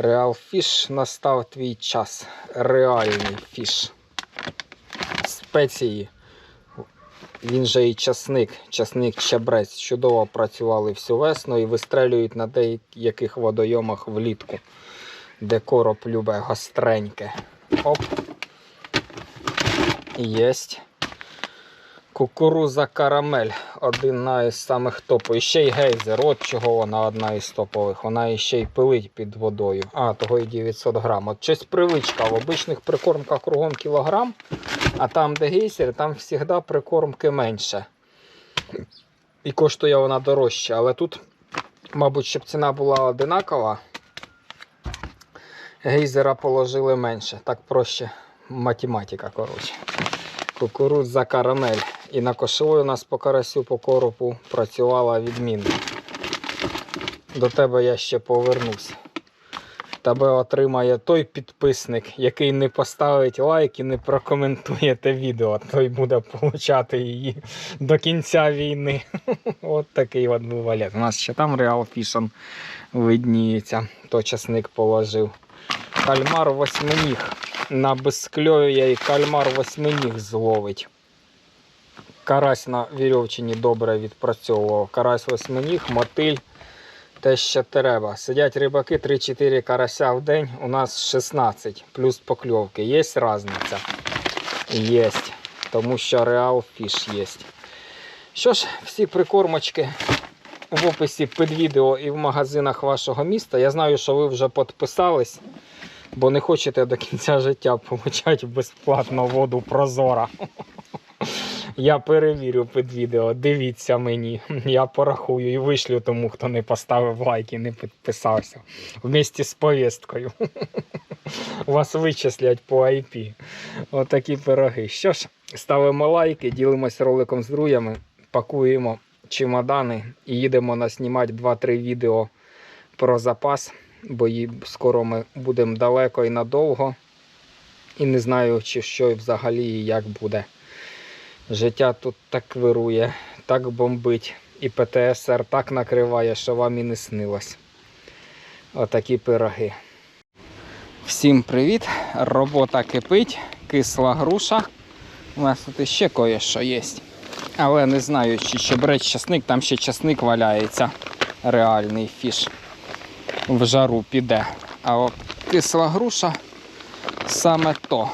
Реал фіш настав твій час. Реальний фіш. Спеції. Він же і часник, часник чебрець. Чудово працювали всю весну і вистрелюють на деяких водойомах влітку, де короб любе гостреньке. Оп. Єсть. Кукуруза карамель. Одна із самих топових. І ще й гейзер. От чого вона одна із топових. Вона іще й пилить під водою. А, того і 900 грам. От щось привичка. В обичних прикормках кругом кілограм, а там, де гейзер, там завжди прикормки менше. І коштує вона дорожче. Але тут, мабуть, щоб ціна була одинакова, гейзера положили менше. Так проще математика, коротше. Кукурудза карамель. І на кошової у нас по карасю по коропу працювала відмінно. До тебе я ще повернусь. Тебе отримає той підписник, який не поставить лайк і не прокоментує те відео. Той буде получати її до кінця війни. От такий от валет. У нас ще там Реал Фішон видніється. То часник положив. Кальмар восьминіг. На безкльові і кальмар восьминіг зловить. Карась на вірьовчині добре відпрацьовував. Карась восьминіг, мотиль. Те, що треба. Сидять рибаки 3-4 карася в день, у нас 16, плюс покльовки. Є різниця? Є. Тому що реал фіш є. Що ж, всі прикормочки в описі під відео і в магазинах вашого міста. Я знаю, що ви вже підписались, бо не хочете до кінця життя получати безплатно воду прозора. Я перевірю під відео, дивіться мені. Я порахую і вишлю тому, хто не поставив лайк і не підписався. Вместе з повісткою. Вас вичислять по IP. Отакі пироги. Що ж, ставимо лайки, ділимось роликом з друзями, пакуємо чемодани і їдемо наснімати 2-3 відео про запас, бо скоро ми будемо далеко і надовго. І не знаю, чи що і взагалі і як буде. Життя тут так вирує, так бомбить, і ПТСР так накриває, що вам і не снилось. Отакі пироги. Всім привіт! Робота кипить, кисла груша. У нас тут іще кое-що є. Але не знаю, чи ще брать часник, там ще часник валяється. Реальний фіш. В жару піде. А от кисла груша саме то.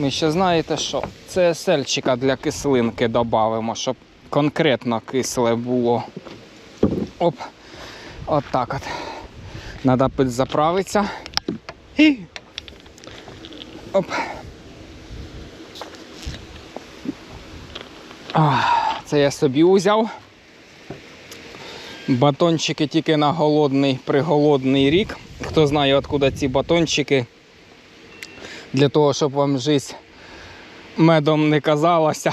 Ми ще знаєте, що це сельчика для кислинки додамо, щоб конкретно кисле було. Оп. От так от. Надо підзаправитися. І. Оп. Це я собі узяв. Батончики тільки на голодний, приголодний рік. Хто знає, откуда ці батончики для того, щоб вам життя медом не казалася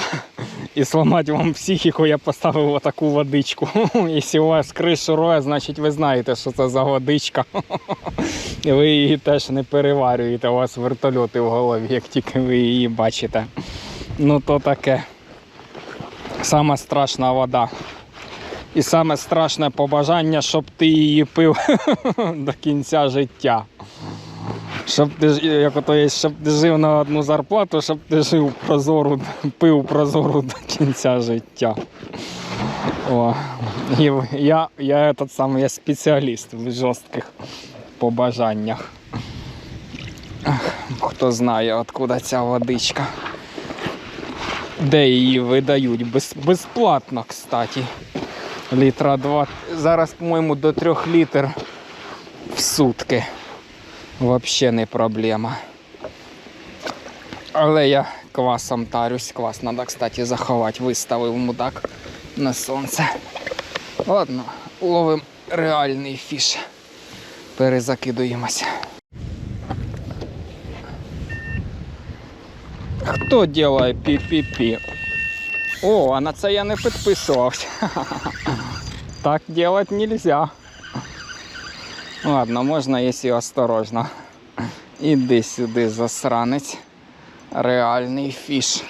і сламати вам психіку, я поставив отаку водичку. Якщо у вас кришу роє, значить ви знаєте, що це за водичка. І ви її теж не переварюєте, у вас вертольоти в голові, як тільки ви її бачите. Ну то таке. Сама страшна вода. І саме страшне побажання, щоб ти її пив до кінця життя. Щоб ти як ото є, щоб ти жив на одну зарплату, щоб ти жив прозору, пив прозору до кінця життя. О, і я, я этот самий я спеціаліст в жорстких побажаннях. Хто знає, откуда ця водичка. Де її видають? Без, безплатно, кстати. Літра два. Зараз, по-моєму, до трьох літр в сутки. Вообще не проблема. Але я квасом тарюсь. Квас треба, кстати, заховати. Виставив мудак на сонце. Ладно, ловимо реальний фіш. Перезакидуємося. Хто делає пі-пі-пі? О, а на це я не підписувався. Так делать нельзя. Ладно, можна, якщо осторожно. Іди сюди, засранець. Реальний фіш.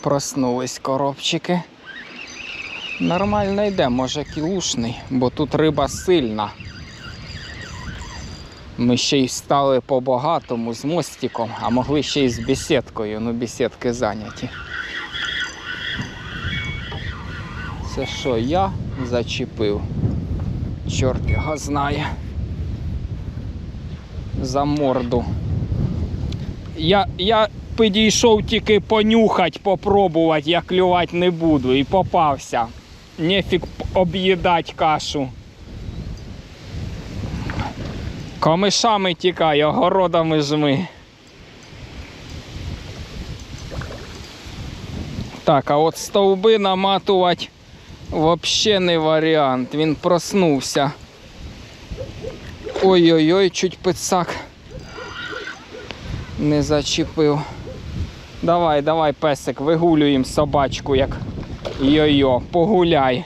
Проснулись коробчики. Нормально йде, може кілушний, бо тут риба сильна. Ми ще й стали по багатому з мостиком, а могли ще й з бесідкою, ну бесідки зайняті. Це що, я зачепив? Чорт його знає. За морду. Я, я підійшов тільки понюхать, попробувати, я клювати не буду і попався. Нефік об'їдать кашу. Камишами тікай, огородами жми. Так, а от стовби наматувати взагалі не варіант. Він проснувся. Ой-ой-ой, чуть пицак не зачепив. Давай, давай, песик, вигулюємо собачку, як йо-йо, погуляй.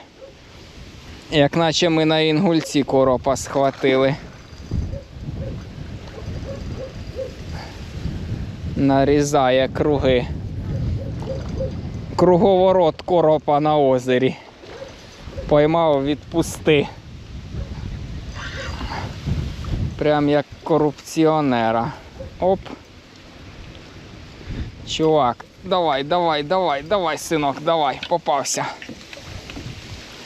Як наче ми на інгульці коропа схватили. Нарізає круги. Круговорот коропа на озері. Поймав, відпусти. Прям як корупціонера. Оп. Чувак, давай, давай, давай, давай, синок, давай, попався.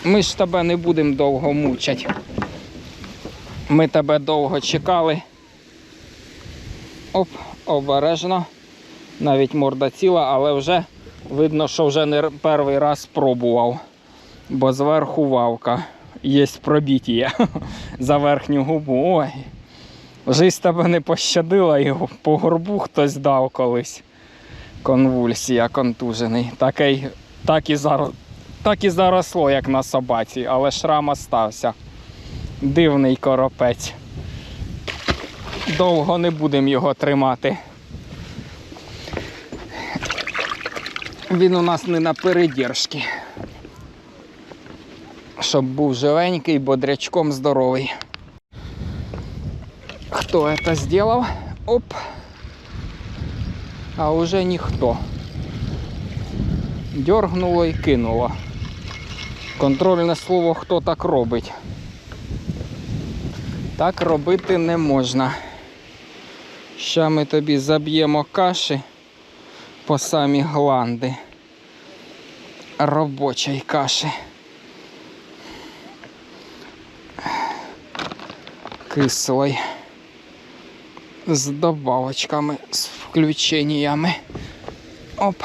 Ми ж тебе не будемо довго мучать. Ми тебе довго чекали. Оп, обережно. Навіть морда ціла, але вже видно, що вже не перший раз пробував. Бо зверху вавка. Є пробіття за верхню губу. Ой. Жизнь тебе не пощадила, його по горбу хтось дав колись. Конвульсія, контужений. Такий, так, і зар... так і заросло, як на собаці, але шрам остався. Дивний коропець. Довго не будемо його тримати. Він у нас не на передержці. Щоб був живенький, бодрячком здоровий. Хто это сделал? Оп. А уже ніхто. Дьоргнуло і кинуло. Контрольне слово, хто так робить. Так робити не можна. Ща ми тобі заб'ємо каші по самі гланди. Робочої каші. Кислої. З добавочками, з включеннями. Оп.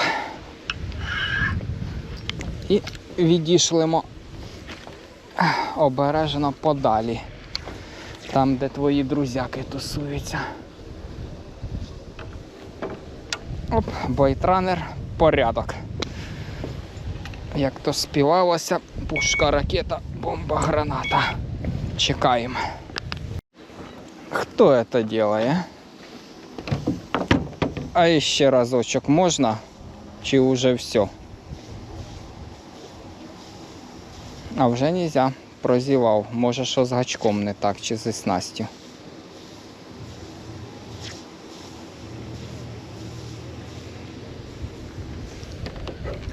І відійшлимо обережно подалі. Там, де твої друзяки тусуються. Оп, бойтранер, порядок. Як то співалося, пушка, ракета, бомба, граната. Чекаємо. Хто это делает? А ще разочок можна? Чи уже все? А вже нельзя. Прозівав. Може, що з гачком не так, чи зі снастю.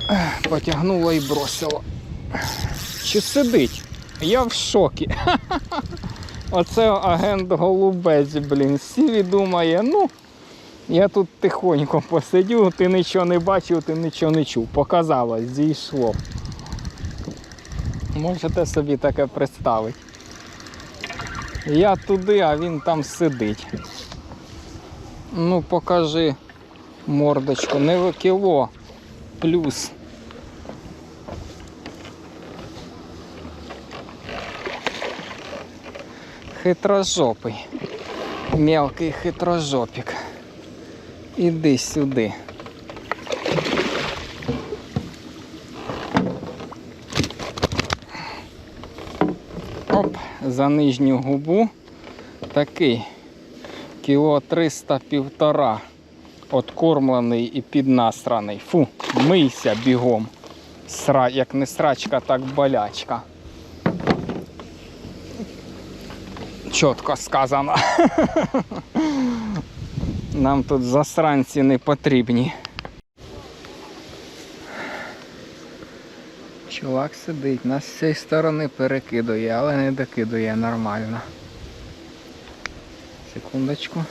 Ех, Потягнуло і бросило. Чи сидить? Я в шокі. Оце агент голубець, блін. Сіві думає, ну, я тут тихонько посидю, ти нічого не бачив, ти нічого не чув. Показалось, зійшло. Можете собі таке представити. Я туди, а він там сидить. Ну, покажи мордочку, не кіло, плюс. Хитрожопий. Мелкий хитрожопик. Іди сюди. Оп, за нижню губу такий кіло 300 півтора. Откормлений і піднастраний. Фу, мийся бігом. Сра... Як не срачка, так болячка. Чітко сказано. Нам тут засранці не потрібні. Чувак сидить, нас з цієї сторони перекидує, але не докидує нормально. Секундочку.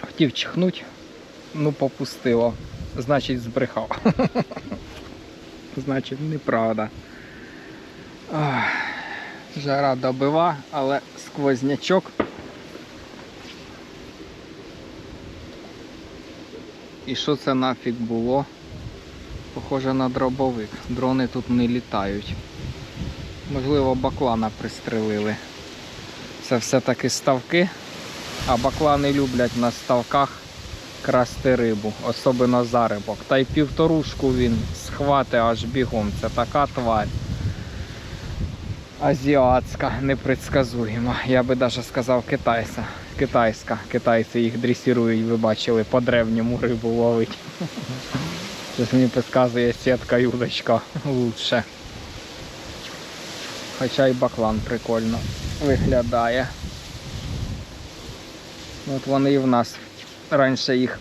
Хотів чихнуть, ну попустило. Значить збрехав. Значить неправда. Ах, жара добива, але сквознячок. І що це нафіг було? Похоже на дробовик. Дрони тут не літають. Можливо, баклана пристрелили. Це все-таки ставки, а баклани люблять на ставках красти рибу, особливо зарибок. Та й півторушку він схвати аж бігом. Це така тварь. Азіатська, непредсказуєма. Я би навіть сказав китайська. Китайська. Китайці їх дресірують, ви бачили, по древньому рибу ловить. Щось мені підказує сітка і удочка лучше. Хоча й баклан прикольно виглядає. От вони і в нас раніше їх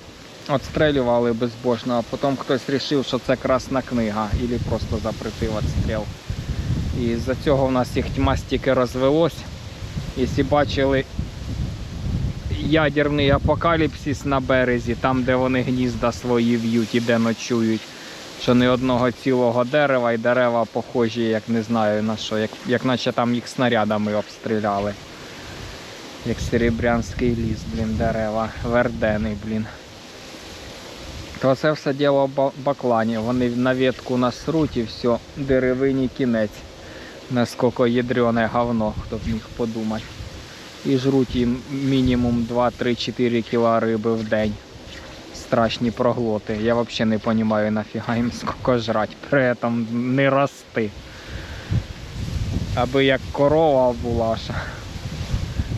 отстрелювали безбожно, а потім хтось вирішив, що це красна книга, або просто запретив відстріл. І з-за цього в нас їх тьма стільки розвелось. Якщо бачили ядерний апокаліпсис на березі, там де вони гнізда свої в'ють і де ночують. Що не одного цілого дерева і дерева похожі, як не знаю на що, як, як наче там їх снарядами обстріляли. Як серебрянський ліс, блін, дерева, вердени, блін. То це все діло в баклані. Вони на ветку насруть і все, деревині кінець. Наскільки ядрене говно, хто б міг подумати. І жруть їм мінімум 2-3-4 кіла риби в день. Страшні проглоти. Я взагалі не розумію, нафіга їм скільки жрать, при этом не рости. Аби як корова була.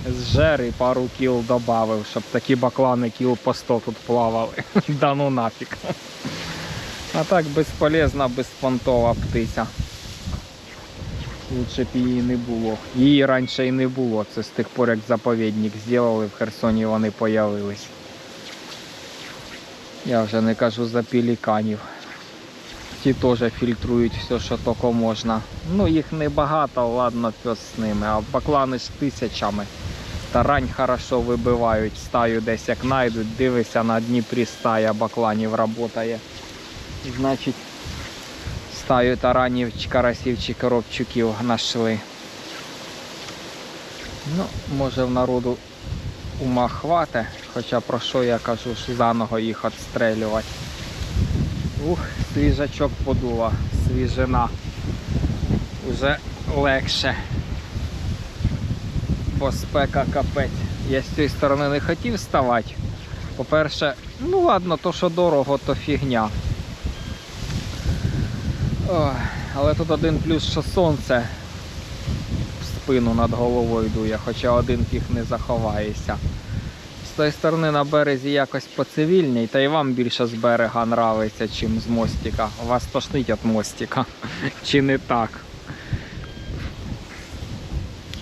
Зжер і пару кіл додав, щоб такі баклани кіл по 100 тут плавали. да ну нафіг. А так безполезна, безпонтова птиця. Лучше б її не було. Її раніше і не було. Це з тих пор, як заповідник зробили, в Херсоні вони появились. Я вже не кажу за пеліканів. Ті теж фільтрують все, що тільки можна. Ну їх небагато, ладно, пес з ними, а баклани ж тисячами. Тарань хорошо вибивають, стаю десь як знайдуть, дивися на Дніпрі стая бакланів працює. Значить, стаю таранів, карасів чи коробчуків знайшли. Ну, може в народу ума хвате, хоча про що я кажу, що заново їх відстрелювати. Ух, свіжачок подула, свіжина. Уже легше. Бо спека капець. Я з цієї сторони не хотів ставати. По-перше, ну ладно, то що дорого, то фігня. Ой, але тут один плюс, що сонце в спину над головою дує, хоча один фіг не заховаєшся. З тої сторони на березі якось поцивільній, та й вам більше з берега нравиться, чим з мостика. Вас тошнить від мостика. Чи не так?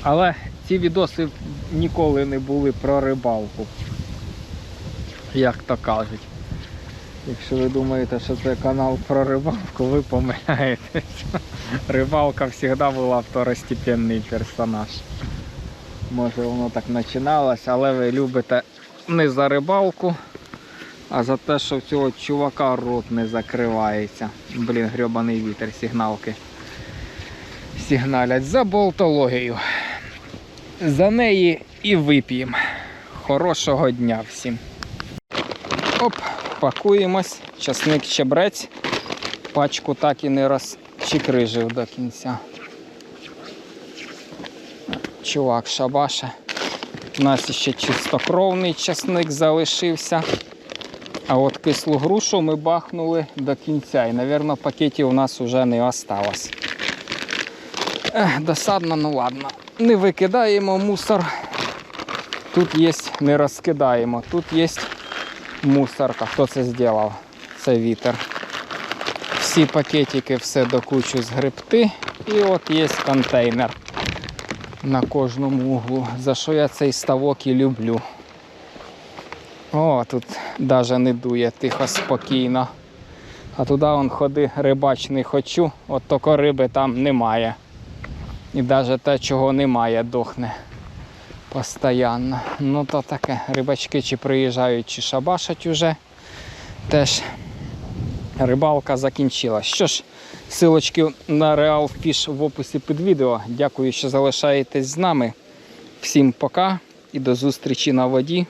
Але ці відоси ніколи не були про рибалку. Як то кажуть. Якщо ви думаєте, що це канал про рибалку, ви помиляєтесь. Рибалка завжди була второстепенний персонаж. Може воно так починалось, але ви любите не за рибалку, а за те, що в цього чувака рот не закривається. Блін, грьобаний вітер, сигналки. Сигналять за болтологію. За неї і вип'ємо. Хорошого дня всім. Оп, пакуємось. Часник чебрець. Пачку так і не розчикрижив до кінця. Чувак шабаша. У нас ще чистокровний часник залишився. А от кислу грушу ми бахнули до кінця. І, мабуть, пакетів у нас вже не осталось. Ех, досадно, ну ладно. Не викидаємо мусор. Тут є, не розкидаємо. Тут є мусорка. Хто це зробив? Це вітер. Всі пакетики все до кучу згребти. І от є контейнер на кожному углу. За що я цей ставок і люблю. О, тут навіть не дує тихо, спокійно. А туди он ходи рибач не хочу, от тільки риби там немає. І навіть те, чого немає, дохне постоянно. Ну то таке, рибачки чи приїжджають, чи шабашать уже. Теж рибалка закінчилась. Що ж, силочки на Real Fish в описі під відео. Дякую, що залишаєтесь з нами. Всім пока і до зустрічі на воді.